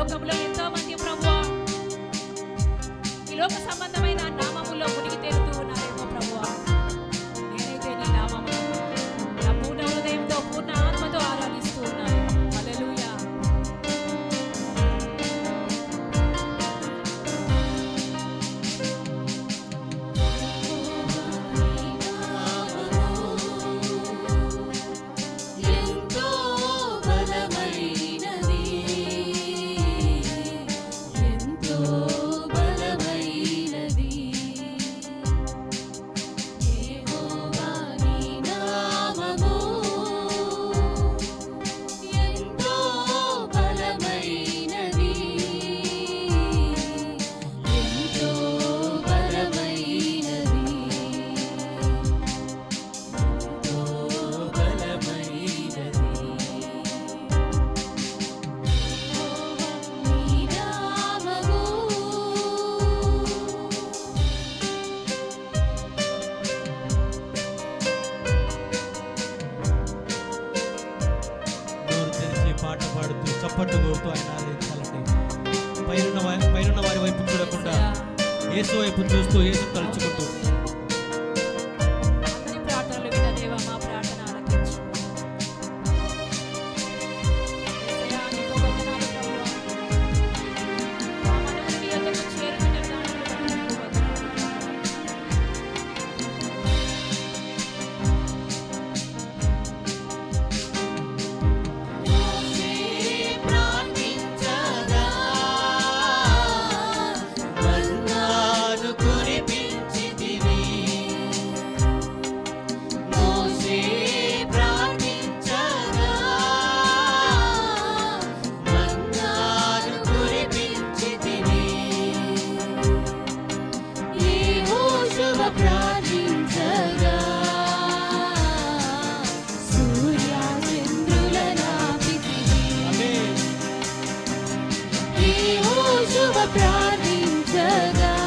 లోకంలో ఎంతో మంది ప్రభు ఈ లోక సంబంధమైన నామములో ముని పాట పాడుతూ చప్పట్లు కోరుతూ ఆయన ఆరాధించాలండి పైన పైన వారి వైపు చూడకుండా ఏసు వైపు చూస్తూ ఏసు తలుచుకుంటూ యేసువ ప్రార్థించగా.